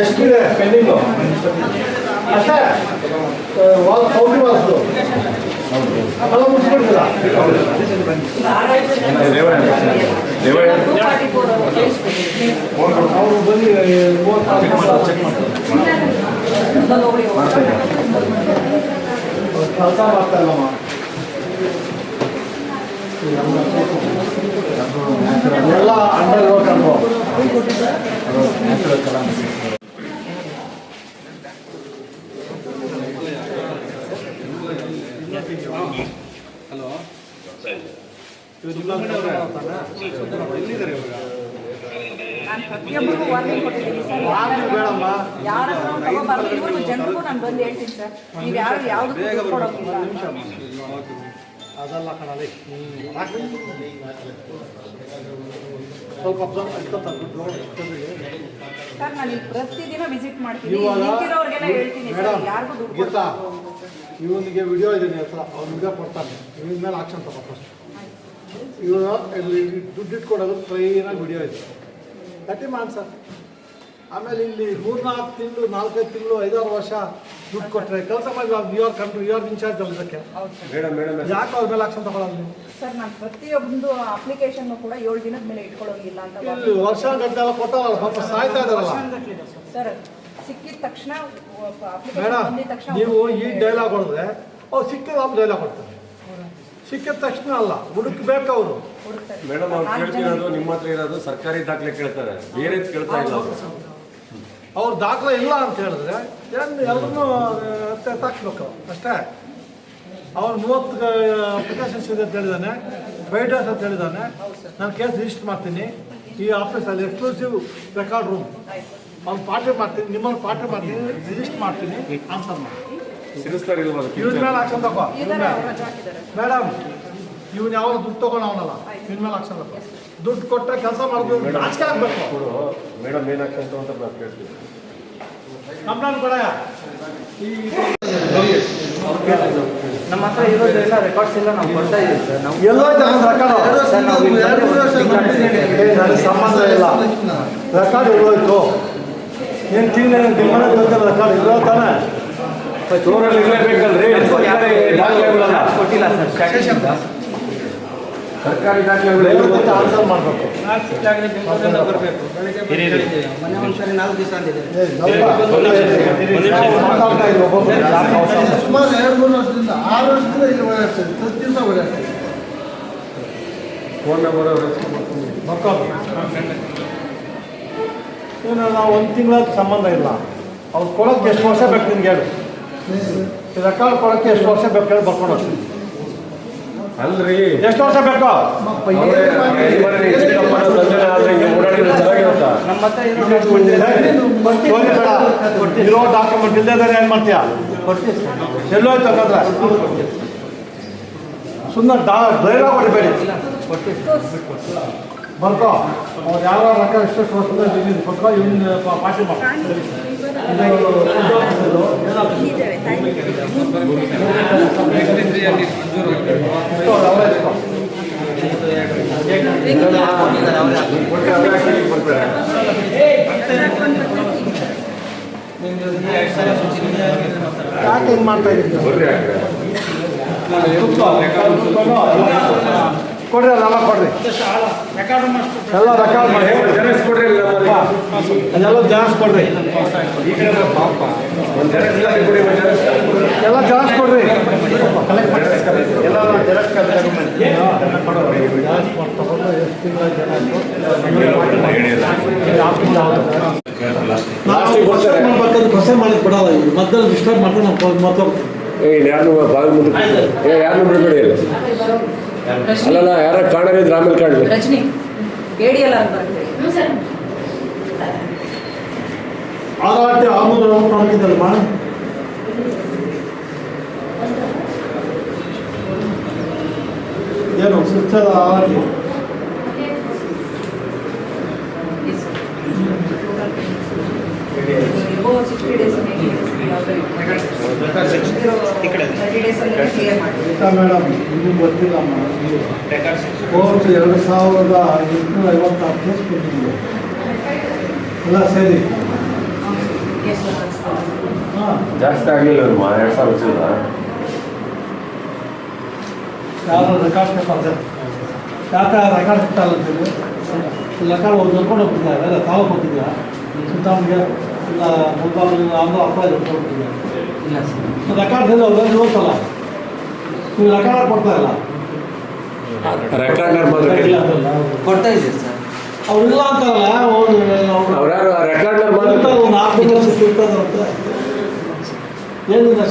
ಎಷ್ಟಿದೆ ಪೆಂಡಿಂಗು ಅಷ್ಟೇ wall county ವಾಲ್ಸ್ದು ಅದೆಲ್ಲ ಮುಗಿಸ್ಬಿಡ್ತೀರಾ ಅವರು ಬಂದು ಮೂವತ್ತಾರು ಚೆಕ್ ಕೆಲಸ ಮಾಡ್ತಾ ಇಲ್ಲಮ್ಮ ಎಲ್ಲ ಅಂಡರ್ ವರ್ಕ್ ಅನ್ಕೋ ಪ್ರತಿಯೊಬ್ಬರಿಗೂ ವಾರ್ನಿಂಗ್ ಕೊಟ್ಟಿದ್ದೀನಿ ಸರ್ ತಗೋಬಾರ್ದು ಜನರಿಗೂ ನಾನು ಬಂದು ಹೇಳ್ತೀನಿ ಸರ್ ನೀವು ಯಾರು ಯಾವುದಕ್ಕೂ ಅದೆಲ್ಲ ಕಣಲಿ ಸ್ವಲ್ಪ ಪ್ರತಿದಿನ ವಿಸಿಟ್ ಮಾಡ್ತೀನಿ ಹೇಳ್ತೀನಿ ಇವನಿಗೆ ವಿಡಿಯೋ ಇದೆ ಹತ್ರ ಅವ್ನು ವಿಡಿಯೋ ಕೊಡ್ತಾನೆ ಇವನ ಮೇಲೆ ಆಕ್ಷನ್ ತಗೋ ಫಸ್ಟ್ ಇವನು ಇಲ್ಲಿ ದುಡ್ಡು ಇಟ್ಕೊಡೋದು ಟ್ರೈನಾಗಿ ವಿಡಿಯೋ ಇದೆ ದಟ್ ಮಾನ್ ಆನ್ಸರ್ ಆಮೇಲೆ ಇಲ್ಲಿ ಮೂರ್ನಾಲ್ಕು ತಿಂಗಳು ನಾಲ್ಕೈದು ತಿಂಗಳು ಐದಾರು ವರ್ಷ ದುಡ್ಡು ಕೊಟ್ಟರೆ ಕೆಲಸ ಮಾಡಿ ಯುವರ್ ಕಂಟ್ರಿ ಯುವರ್ ಇನ್ಚಾರ್ಜ್ ಅಲ್ಲ ಇದಕ್ಕೆ ಯಾಕೆ ಅವ್ರ ಮೇಲೆ ಆಕ್ಷನ್ ತಗೊಳ್ಳೋದು ನೀವು? ಸರ್ ನಾನು ಪ್ರತಿಯೊಂದು ಅಪ್ಲಿಕೇಶನ್ ಕೂಡ ಏಳು ದಿನದ ಮೇಲೆ ಇಟ್ಕೊಳ್ಳೋಂಗಿಲ್ಲ ಅಂತ ಇಲ್ಲಿ ವರ್ಷ ಗಂಟೆ ಎಲ್ಲ ಕೊಟ್ಟವಲ್ಲ ಪಾಪ ಸಾಯ್ತಾ ಇದಾರಲ್ಲ ಸರ್. ಸಿಕ್ಕಿದ ತಕ್ಷಣ ಅಪ್ಲಿಕೇಶನ್ ಮೇಡಮ್ ತಕ್ಷಣ ನೀವು ಈ ಡೈಲಾಗ್ ಹೊಡೆದ್ರೆ ಅವ್ರು ಸಿಕ್ಕಿದ ಅವ್ರು ಡೈಲಾಗ್ ಕೊಡ್ತಾರೆ. ಸಿಕ್ಕಿದ ತಕ್ಷಣ ಅಲ್ಲ ಹುಡುಕ್ಬೇಕು ಅವರು. ಮೇಡಮ್ ಅವ್ರು ಕೇಳ್ತಿರೋದು ನಿಮ್ಮ ಹತ್ರ ಇರೋದು ಸರ್ಕಾರಿ ದಾಖಲೆ ಕೇಳ್ತಾರೆ. ಬೇರೆ ಕೇಳ್ತಾ ಇಲ್ಲ ಅವರು. ಅವ್ರ ದಾಖಲೆ ಇಲ್ಲ ಅಂತ ಹೇಳಿದ್ರೆ ಏನು ಎಲ್ಲರೂ ತಾಕ್ಸ್ಬೇಕು ಅಷ್ಟೇ. ಅವ್ರು ಮೂವತ್ತು ಅಪ್ಲಿಕೇಶನ್ಸ್ ಇದೆ ಅಂತ ಹೇಳಿದಾನೆ ಬೈಡರ್ಸ್ ಅಂತ ಹೇಳಿದಾನೆ. ನಾನು ಕೇಸ್ ರಿಜಿಸ್ಟರ್ ಮಾಡ್ತೀನಿ. ಈ ಆಫೀಸಲ್ಲಿ ಎಕ್ಸ್ಕ್ಲೂಸಿವ್ ರೆಕಾರ್ಡ್ ರೂಮ್ ಅವ್ನು ಪಾರ್ಟಿ ಮಾಡ್ತೀನಿ ನಿಮ್ಮನ್ನು ಪಾರ್ಟಿ ಮಾಡ್ತೀನಿ ರಿಜಿಸ್ಟರ್ ಮಾಡ್ತೀನಿ ಆನ್ಸರ್ ಮಾಡಿ ಇವ್ರ ಮೇಲೆ ಮೇಡಮ್ ಇವನ್ ಯಾವ ದುಡ್ಡು ತಗೊಂಡವನಲ್ಲ ಇವ್ನ ಮೇಲೆ ದುಡ್ಡು ಕೊಟ್ಟರೆ ಕೆಲಸ ಮಾಡ್ತೀವಿ ಆಗಬೇಕು. ಮೇಡಮ್ ಅಂತ ಕೇಳ್ತೀವಿ ಕಂಪ್ಲೇಂಟ್ ಕೊಡಯ್ಯ ಈ ನಮ್ಮ ಹತ್ರ ಇರೋದೆಲ್ಲ ರೆಕಾರ್ಡ್ಸ್ ಇಲ್ಲ ನಾವು ಕೊಡ್ತಾ ಇದ್ದೀವಿ ಸರ್. ನಾವು ಎಲ್ಲೋ ರೆಕಾರ್ಡ್ ಸರ್ ನಾವು ಸಂಬಂಧ ಇಲ್ಲ. ರೆಕಾರ್ಡ್ ಎಲ್ಲೋಯ್ತು ಏನು ತಿಂಗಳ ರೆಕಾರ್ಡ್ ಇರೋ ತಾನೆ? ಕೊಟ್ಟಿಲ್ಲ ಸರ್ ಸರ್ಕಾರಿ ದಾಖಲೆಗಳು ಆನ್ಸರ್ ಮಾಡಬೇಕು. ನಾಲ್ಕು ಇದ್ರು ನಾಲ್ಕು ದಿವಸ? ಸುಮಾರು ಎರಡು ಮೂರು ವರ್ಷದಿಂದ ಆರು ವರ್ಷದಿಂದ ಇಲ್ಲಿ ಓಡಾಡ್ತಾರೆ ಪ್ರತಿ ದಿವಸ ಫೋನ್ ನಂಬರ್ ಮಕ್ಕಳು ಏನು ನಾವು ಒಂದು ತಿಂಗಳ ಸಂಬಂಧ ಇಲ್ಲ. ಅವ್ರು ಕೊಡೋಕ್ಕೆ ಎಷ್ಟು ವರ್ಷ ಬೇಕು ನಿನ್ಗೆ ಹೇಳು. ರೆಕಾರ್ಡ್ ಕೊಡೋಕ್ಕೆ ಎಷ್ಟು ವರ್ಷ ಬೇಕು ಹೇಳಿ ಬರ್ಕೊಂಡು ಹೋಗ್ತೀನಿ ಅಲ್ರಿ ಎಷ್ಟು ವರ್ಷ ಬೇಕು ಇರೋ ಡಾಕ್ಯುಮೆಂಟ್ ಇಲ್ಲದೆ ಏನು ಮಾಡ್ತೀಯ ಎಲ್ಲೋಯ್ತು ಹಾಗಾದ್ರೆ ಸುಮ್ಮನೆ ಡಾ ಡೈಲಾಗ್ ಹೊಡಿಬೇಡಿ ಬರ್ಕೋ ಅವ್ರು ಯಾರು ರೊಕ್ಕ ಎಷ್ಟು ವರ್ಷದ ಕೊಟ್ಕೋ ಇವ್ನ ಪಾರ್ಟಿ ಮಾಡಿ ಯಾಕೆ ಹಿಂಗೆ ಮಾಡ್ತಾ ಇದ್ದೀನಿ ಕೊಡ್ರಿ ಅದೆಲ್ಲ ಕೊಡ್ರಿ. ಎಲ್ಲ ರೆಕಾರ್ಡ್ ಮಾಡಿ. ಅದೆಲ್ಲ ಜಾಸ್ತಿ ಕೊಡ್ರಿ. ಎಲ್ಲ ಜಾಸ್ ಕೊಡ್ರಿ. ಎಲ್ಲ ಜೆರಾಕ್ಸ್ ಜಾಸ್ತಿ ಮಾಡಿ ತಗೊಂಡು ಎಷ್ಟು ತಿಂಗಳ ಜನ ಕ್ವಶನ್ ಮಾಡಿದ್ ಬಿಡಲ್ಲ ಇವ್ರು ಮಧ್ಯದಲ್ಲಿ ಡಿಸ್ಟರ್ಬ್ ಮಾಡ್ಕೊಂಡು ನಾವು ಮಾತಾಡ್ತೀವಿ ಏ ಯಾರನ್ನು ಬಾಗಿಲು ಯಾರನ್ನು ಬಿಡಬೇಡಿ ಇಲ್ಲ. ಅಲ್ಲಲ್ಲ ಯಾರ ಕಾಣರಿದ್ರೆ ಆಮೇಲೆ ಕಾಣಲಿ ರಜನಿ ಬೇಡಿ ಎಲ್ಲ ಬರುತ್ತೆ ಆರಾಟಿ ಆರ್ನೂರು ರೌಂಡ್ ಮಾಡಿದ್ದಲ್ಮ ಏನು ಸುತ್ತದ ಆರಾಟಿ ಸಿಕ್ಸ್ಟಿ ಗೀತಾ ಮೇಡಮ್ ಇನ್ನೂ ಗೊತ್ತಿಲ್ಲ ಕೋರ್ಟ್ ಎರಡು ಸಾವಿರದ ಎಂಟುನೂರ ಐವತ್ತಾರು ಕೇಸ್ ಕೊಟ್ಟಿದ್ದೀವಿ. ಎಲ್ಲ ಸೇರಿ. ಜಾಸ್ತಿ ಆಗಲಿಲ್ಲ ಎರಡು ಸಾವಿರ ಚಿಲ್ಲರ ಯಾರು ರೆಕಾರ್ಡ್ ಕೊಡ್ತಾರೆ ಯಾಕೆ ರೆಕಾರ್ಡ್ ಕೊಟ್ಟಲ್ಲ ಅಂತೀವಿ ರೆಕಾರ್ಡ್ ಒಂದು ನೋಡ್ಕೊಂಡು ಹೋಗ್ತಿದ್ದಾರೆ ಅಲ್ಲ ತಾಲೂಕು ಹೋಗ್ತಿದ್ಯಾ ಸುತ್ತಮುತ್ತ ಇಲ್ಲ ಮುಲ್ಬಾರ್ಗಿ ಆಂಧ್ರ ಅಪ್ಲೈ ಹೋಗ್ತಿದ್ಯಾ ಇಲ್ಲ ಸರ್. ರೆಕಾರ್ಡ್ ಇಲ್ಲ ಅವ್ರು ನೀವು ರೆಕಾರ್ಡ್ ಕೊಡ್ತಾ ಇಲ್ಲ. ರೆಕಾರ್ಡರ್ ಮಾತ್ರ ಇಲ್ಲ ಅಂತಲ್ಲ. ಕೊಡ್ತಾ ಇದ್ದೀವಿ ಸರ್. ಅವ್ರು ಇಲ್ಲ ಅಂತಾರಲ್ಲ ಅವ್ರ್ಯಾರು ರೆಕಾರ್ಡರ್ ಮಾತ್ರ ಒಂದು ನಾಲ್ಕು ವರ್ಷ ಹೆಸರು?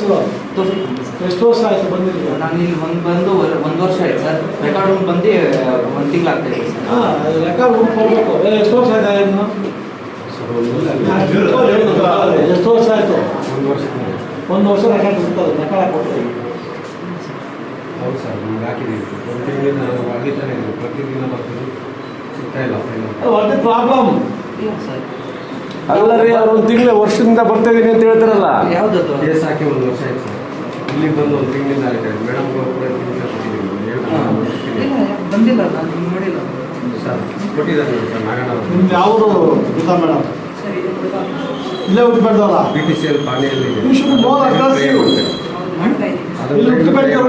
ಸರ್. ಎಷ್ಟು ವರ್ಷ ಆಯ್ತು ಬಂದಿಲ್ಲ ನಾನು ಇಲ್ಲಿ ಒಂದು ಬಂದು ಒಂದು ವರ್ಷ ಆಯ್ತು ಸರ್. ರೆಕಾರ್ಡ್ ರೂಮ್ ಬಂದು ಒಂದು ತಿಂಗಳಾಗ್ತಾ ಇದೆ ಸರ್. ಹಾಂ ರೆಕಾರ್ಡ್ ಹುಡುಕ್ ಕೊಡ್ಬೇಕು. ಎಷ್ಟು ವರ್ಷ ಆಯ್ತಾ ಇನ್ನು? ಎಷ್ಟು ವರ್ಷ ಆಯ್ತು? ಒಂದು ವರ್ಷ ರೆಕಾರ್ಡ್ ಸಿಗ್ತದೆ ರೆಕಾರ್ಡ್ ಹಾಕೊಡ್ತೀವಿ ಹೌದು ಸರ್ ನಮ್ಗೆ ಹಾಕಿದ್ದೀವಿ. ಒಂದು ತಿಂಗಳಿಂದ ನಾನು ಆಗಿದ್ದಾನೆ ಇದು ಪ್ರತಿದಿನ ಬರ್ತೀನಿ ಸಿಗ್ತಾ ಇಲ್ಲ ವಾಟ್ ಪ್ರಾಬ್ಲಮ್ ಸರ್. ಅಲ್ಲ ರೀ ಅವ್ರು ಒಂದು ತಿಂಗಳ ವರ್ಷದಿಂದ ಬರ್ತಾ ಇದೀನಿ ಅಂತ ಹೇಳ್ತಾರಲ್ಲ. ಯಾವುದದು? ಕೇಸ್ ಹಾಕಿ ಒಂದು ವರ್ಷ ಆಯ್ತು ಸರ್. ಇಲ್ಲಿಗೆ ಬಂದು ಒಂದು ತಿಂಗಳಿಂದ ಆಗಿದೆ ಮೇಡಮ್ ಕೂಡ ತಿಂಗಳ ಕೊಟ್ಟಿದ್ದೀನಿ ಬಂದಿಲ್ಲ ನಾನು ನೋಡಿಲ್ಲ ಸರ್ ಕೊಟ್ಟಿದ್ದಾರೆ ಸರ್ ನಾಗಣ್ಣ ನಿಮ್ದು ಯಾವುದು ಗೀತಾ ಮೇಡಮ್? ಇಲ್ಲೇ ಇಲ್ಲೇ ಹುಟ್ಟಬೇಡ್ದಲ್ಲ ಬಿ ಟಿ ಸಿ ಎಲ್ ಪಾಣಿಯಲ್ಲಿ You should know aggressive. ಮಾಡ್ತಾ ಇದ್ದೀವಿ ಇಲ್ಲಿ ಹುಟ್ಟಬೇಡಿ ಅವ್ರಿಗೆ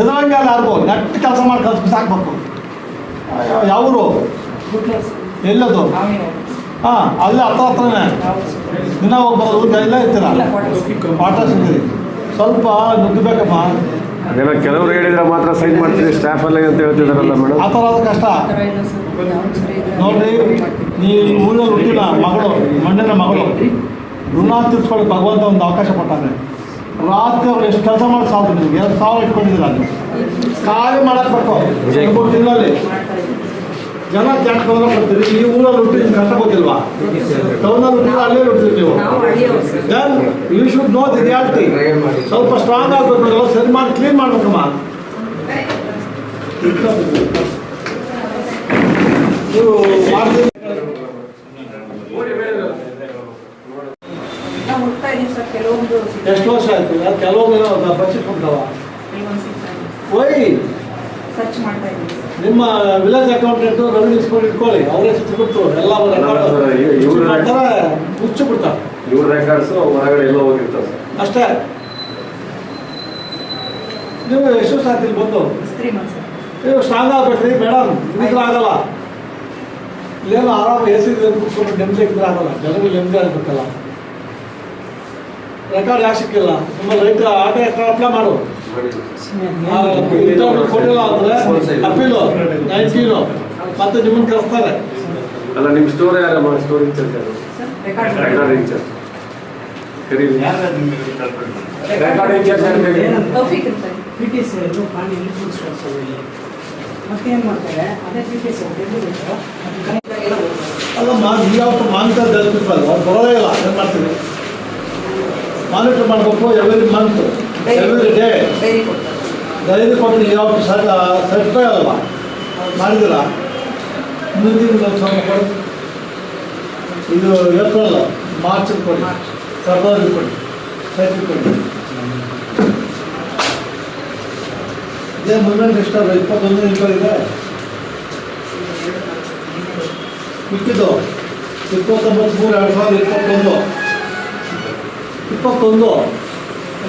ಎದುರಂಗೆ ಅಲ್ಲ ನೆಟ್ ಕೆಲಸ ಮಾಡಿ ಕಲ್ಸಿ ಸಾಕ್ಬೇಕು. ಯಾವರು? ಎಲ್ಲದು? ಹಾ ಹಾಂ ಅಲ್ಲೇ ಹತ್ರ ಹತ್ರನೇ ದಿನ ಒಬ್ಬರು ಎಲ್ಲ ಇರ್ತೀರ? ಪಾಠ ಸಿಗ್ತೀರಿ ಸ್ವಲ್ಪ ನುಗ್ಗಬೇಕಮ್ಮ ಅದೆಲ್ಲ ಕೆಲವರು ಹೇಳಿದ್ರೆ ಮಾತ್ರ ಸೈನ್ ಮಾಡ್ತೀವಿ ಸ್ಟಾಫ್ ಅಲ್ಲಿ ಅಂತ ಹೇಳ್ತಿದಾರಲ್ಲ ಮೇಡಮ್ ಆ ಥರ ಆದ್ರೆ ಕಷ್ಟ. ನೋಡ್ರಿ ನೀವು ಊರಲ್ಲಿ ಹುಟ್ಟಿನ ಮಗಳು ಮಣ್ಣಿನ ಮಗಳು ಋಣ ತೀರ್ಸ್ಕೊಳ್ಳಿ ಭಗವಂತ ಒಂದು ಅವಕಾಶ ಕೊಟ್ಟಾನೆ. ರಾತ್ರಿ ಅವ್ರು ಎಷ್ಟು ಕೆಲಸ ಮಾಡಿ ಸಾವಿರ ನಿಮ್ಗೆ? ಎರಡು ಸಾವಿರ ಇಟ್ಕೊಂಡಿದ್ದೀರ ನೀವು? ಖಾಲಿ ಮಾಡಕ್ಕೆ ಬೇಕು ಮಾಡ್ತಾ ಜನ ಜಾಸ್ತಿ ತೊಂದರೆ ಕೊಡ್ತೀರಿ ಈ ಊರಲ್ಲಿ ಹುಟ್ಟಿ ನಿಮ್ಗೆ ಕಷ್ಟ ಗೊತ್ತಿಲ್ವಾ? ಟೌನಲ್ಲಿ ಹುಟ್ಟಿದ್ರೆ ಅಲ್ಲೇ ಹುಟ್ಟಿದ್ರಿ ನೀವು. Then you should know the reality ಸ್ವಲ್ಪ ಸ್ಟ್ರಾಂಗ್ ಆಗಬೇಕು ಸರಿ ಮಾಡಿ ಕ್ಲೀನ್ ಮಾಡ್ಬೇಕಮ್ಮ. ನೀವು ಮಾಡ್ತೀರಿ ನಾವು ಹುಡ್ತಾ ಇದೀವಿ ಸರ್ ಕೆಲವೊಂದು ಎಷ್ಟು ವರ್ಷ ಆಯ್ತು? ಅದು ಕೆಲವೊಂದು ಬಚ್ಚಿಟ್ಕೊಂಡವ ಮಾಡ್ತಾ ನಿಮ್ಮ ವಿಲೇಜ್ ಅಕೌಂಟೆಂಟ್ ರೆವಿನ್ಯೂ ಇಸ್ಕೊಂಡು ಇಟ್ಕೊಳ್ಳಿ. ಅವರೇ ಬಿಟ್ಟು ಎಲ್ಲ ಮುಚ್ಚು ಬಿಡ್ತಾರೆ. ಇವ್ರ ರೆಕಾರ್ಡ್ಸ್ ಹೊರಗಡೆ ಎಲ್ಲ ಹೋಗಿರ್ತಾರೆ ಸರ್. ಅಷ್ಟೇ. ನೀವು ಎಷ್ಟು ಸಾಕಿಲ್ಲ ಬಂದು. ನೀವು ಸ್ಟ್ರಾಂಗ್ ಆಗ್ಬೇಕ್ರಿ ಮೇಡಮ್ ಇದ್ರೆ ಆಗಲ್ಲ. ಇಲ್ಲೇನು ಆರಾಮ ಎ ಸಿ ಕೂತ್ಕೊಂಡು ನೆಮ್ಮದಿ ಇದ್ರೆ ಆಗಲ್ಲ. ಜನಗಳು ನೆಮ್ಮದಿ ಆಗಬೇಕಲ್ಲ. ರೆಕಾರ್ಡ್ ಯಾಕೆ ಸಿಕ್ಕಿಲ್ಲ ನಿಮ್ಮ ರೈತ ಆಟ ಅಪ್ಲೈ ಮಾಡು. ಕೊಟ್ಟಿಲ್ಲ ಅಂದ್ರೆ ಅಪೀಲು ನೈನ್ಟೀನು ಮತ್ತೆ ನಿಮ್ಮನ್ನು ಕರೆಸ್ತಾರೆ. ಅಲ್ಲ ನಿಮ್ಮ ಸ್ಟೋರ್ ಯಾರ store incharge record record incharge ಕರೀರಿ ರೆಕಾರ್ಡ್ ಇನ್ಚಾರ್ಜ್ ಯಾರು ಕರೀರಿ ತೌಫಿಕ್ ಅಂತ ಪಿ ಟಿ ಸಿ ಅವರು ಪಾಣಿಯಲ್ಲಿ ಫುಡ್ ಸ್ಟಾಲ್ಸ್ ಅಲ್ಲಿ ಮತ್ತೇನು ಮಾಡ್ತಾರೆ? ಅದೇ ಪಿ ಟಿ ಸಿ ಅವರು ಅಲ್ಲಮ್ಮ ನೀವು ಯಾವತ್ತು ಅವ್ರು ಬರೋದೇ ಇಲ್ಲ. ಏನು ಮಾಡ್ತೀವಿ ಮಾನಿಟರ್ ಮಾಡಬೇಕು every month every day diary ಕೊಟ್ಟು ಯಾವ ಸರ್ಟಿಫೈ ಅಲ್ವಾ ಮಾಡಿದ್ದೀರಾ? ಮುಂದಿನ ಸ್ವಲ್ಪ ಕೊಡಿ. ಇದು ಏಪ್ರಿಲ್ ಮಾರ್ಚ್ ಕೊಡಿ. ಫೆಬ್ರವರಿ ಕೊಡಿ. ಸೈಟ್ ಕೊಡಿ. ಇದೇ ಮೂಮೆಂಟ್ ಎಷ್ಟಲ್ಲ ಇಪ್ಪತ್ತೊಂದು ಇಪ್ಪತ್ತಿದೆ ಮಿಕ್ಕಿದ್ದು ಇಪ್ಪತ್ತೊಂಬತ್ತು ಮೂರು ಎರಡು ಸಾವಿರದ ಇಪ್ಪತ್ತೊಂದು. ಇಪ್ಪತ್ತೊಂದು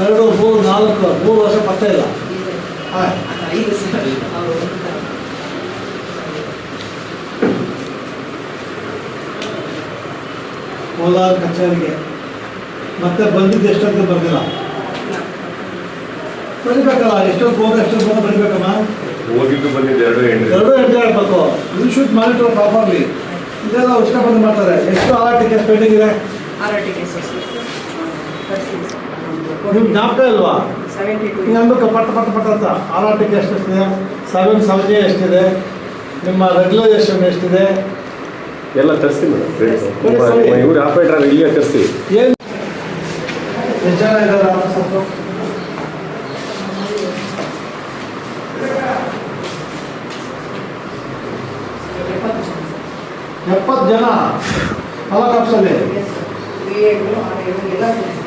ಎರಡು ಮೂರು ನಾಲ್ಕು ಮೂರು ವರ್ಷ ಪತ್ತೆ ಇಲ್ಲ. ಕೋಲಾರ ಕಚೇರಿಗೆ. ಮತ್ತೆ ಬಂದಿದ್ದು ಎಷ್ಟೊತ್ತಿಗೆ ಬಂದಿಲ್ಲ ಬರಿಬೇಕಲ್ಲ ಎಷ್ಟೊತ್ತು ಹೋದ ಎಷ್ಟೊತ್ತು ಬಂದು ಬರಿಬೇಕಮ್ಮ? ಹೋಗಿದ್ದು ಬಂದಿದ್ದು ಎರಡು ಎಂಟು. ಎರಡು ಎಂಟು ಹೇಳ್ಬೇಕು. ಯು ಶುಡ್ ಮಾನಿಟರ್ ಪ್ರಾಪರ್ಲಿ ಇದೆಲ್ಲ ಇಷ್ಟಪಟ್ಟು ಮಾಡ್ತಾರೆ. ಎಷ್ಟು ಆರ್ ಟಿಕೆಟ್ ಪೆಂಡಿಂಗ್ ಇದೆ? ಆರ್ ಆರ್ ಟಿ ಕೇಸಸ್ ಕಳಿಸ್ತೀವಿ ಸರ್ ನಿಮ್ಗೆ ಜ್ಞಾಪಕ ಇಲ್ವಾ? ಹಿಂಗೆ ಪಟ್ಟ ಪಟ್ಟ ಪಟ್ಟ ಅಂತ ಆರಾಟಕ್ಕೆ ಎಷ್ಟಿದೆ ಸೆವೆನ್ ಸೆವೆನ್ ಎಷ್ಟಿದೆ? ನಿಮ್ಮ ರೆಗ್ಯುಲೈಸೇಷನ್ ಎಷ್ಟಿದೆ? ಎಲ್ಲ ತರಿಸ್ತೀವಿ ಮೇಡಮ್. ಇವ್ರು ಆಪರೇಟರ್ ಇಲ್ಲಿಗೆ ತರಿಸ್ತೀವಿ ಏನು? ಎಷ್ಟು ಜನ ಇದ್ದಾರೆ ಆಫೀಸರ್ಸು ಎಪ್ಪತ್ತು ಜನ? ಅಲ್ಲ ಕಪ್ಸಲ್ಲಿ. ತಾಲೂಕು ಆಫೀಸಲ್ಲಿ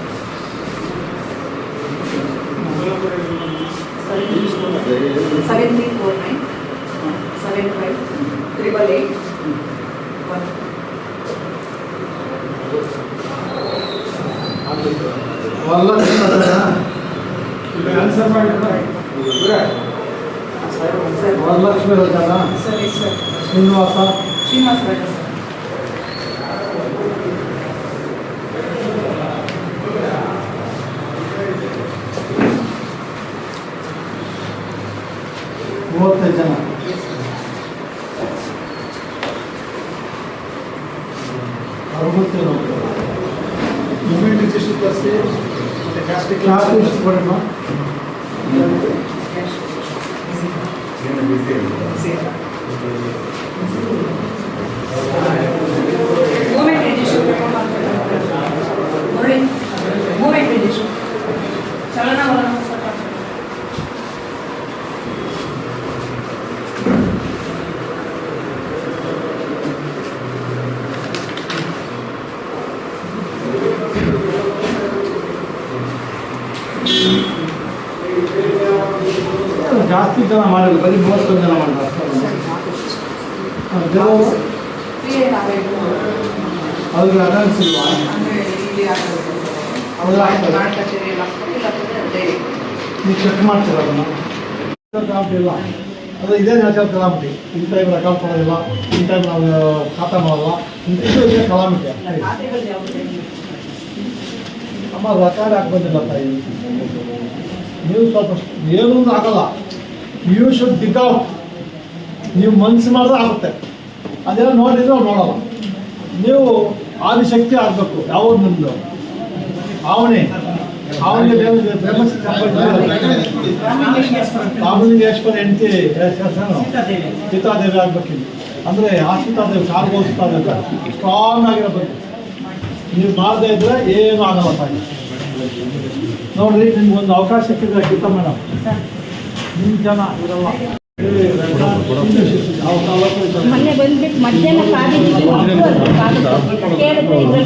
seven three four nine seven five triple eight one answer Varalakshmi Rojana Srinivasa Srinivasa ಸರಿ ಸರ್ ಶ್ರೀನಿವಾಸ ಶ್ರೀನಿವಾಸ ರಾಜ ಸರ್ ಮೂವತ್ತೈದು ಜನ ಅರವತ್ತೇಳು ಇಮ್ಯುನಿಟಿ ರಿಜಿಸ್ಟರ್ ತರಿಸಿ ಮತ್ತೆ ಗ್ಯಾಸ್ಟ್ರಿಕ್ ಕ್ಲಾಸ್ ಎಷ್ಟು ಕೊಡಮ್ಮ ಮೂಮೆಂಟ್ ರಿಜಿಸ್ಟರ್ ನೋಡಿ ಮೂಮೆಂಟ್ ರಿಜಿಸ್ಟರ್ ಚಲನವಲನ ಪುಸ್ತಕ ಜಾಸ್ತಿ ಜನ ಮಾಡಿಲ್ಲ ಬರೀ ಮೂವತ್ತೊಂದು ಜನ ಮಾಡಿಲ್ಲ ಅಷ್ಟೇ. ಹಾ, ಜನ ಕ್ರಿಯೆ ನಾವೇನು ಅವ್ರಿಗೆ ಅನೌನ್ಸ್ ಇಲ್ವಾ ಅಂದರೆ ಇಲ್ಲಿ ಆಗ್ತದೆ ಅವೆಲ್ಲ ಆಗ್ತದೆ. ನಾಳೆ ಕಚೇರಿ ಎಲ್ಲ ಆಗ್ತದೆ ಇಲ್ಲ ಡೈರಿ ನೀವು ಚೆಕ್ ಮಾಡ್ತೀರ ಅದನ್ನು ಅಕೌಂಟ್ ಇಲ್ಲ ಅದು ಇದೇ natural calamity in time account ಮಾಡೋದಿಲ್ಲ ಇನ್ ಟೈಮ್ ನಾವು ಖಾತಾ ಮಾಡಲ್ಲ ಇಂಥ ಇದು ಇದೆ ಕಲಾಮಿಟಿ ಖಾತೆಗಳು ಯಾವುದು ಅಮ್ಮ ರೆಕಾರ್ಡ್ ಹಾಕಿ ಬಂದಿಲ್ಲ ತಾಯಿ ನೀವು ಸ್ವಲ್ಪ ಏನೂ ಆಗಲ್ಲ ಯು ಶುಡ್ ಪಿಕ್ ಔಟ್ ನೀವು ಮನ್ಸು ಮಾಡಿದ್ರೆ ಆಗುತ್ತೆ. ಅದೆಲ್ಲ ನೋಡಿದ್ರೆ ನೋಡಲ್ಲ ನೀವು ಆದಿಶಕ್ತಿ ಆಗಬೇಕು, ಯಾವ್ದು ನಿಮ್ಮದು ಅವನೇ ಅವನಿಗೆ ರಾಮಲಿಂಗೇಶ್ವರ ಹೆಂಡತಿ ಸೀತಾದೇವಿ. ಆಗ್ಬೇಕು ಅಂದ್ರೆ ಆ ಸೀತಾದೇವಿ ಇದ್ದಾರೆ ಸ್ಟ್ರಾಂಗ್ ಆಗಿರಬೇಕು. ನೀವು ಮಾಡದೆ ಇದ್ರೆ ಏನು ಆಗಲ್ಲ ನೋಡ್ರಿ, ನಿಮ್ಗೊಂದು ಅವಕಾಶ ಸಿಕ್ಕಿದ್ರೆ ಗೀತಾ ಮೇಡಮ್. ಜನ ಇರಲ್ಲ? ಮೊನ್ನೆ ಬಂದ್ಬಿಟ್ಟು ಮಧ್ಯಾಹ್ನ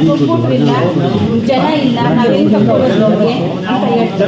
ಕೊಟ್ಬಿಟ್ರಿಲ್ಲ ಜನ ಇಲ್ಲ ನಾವೇನು ತಗೊಳ್ಳೋದು ಅವ್ರಿಗೆ ಅಂತ ಹೇಳ್ತಾರೆ.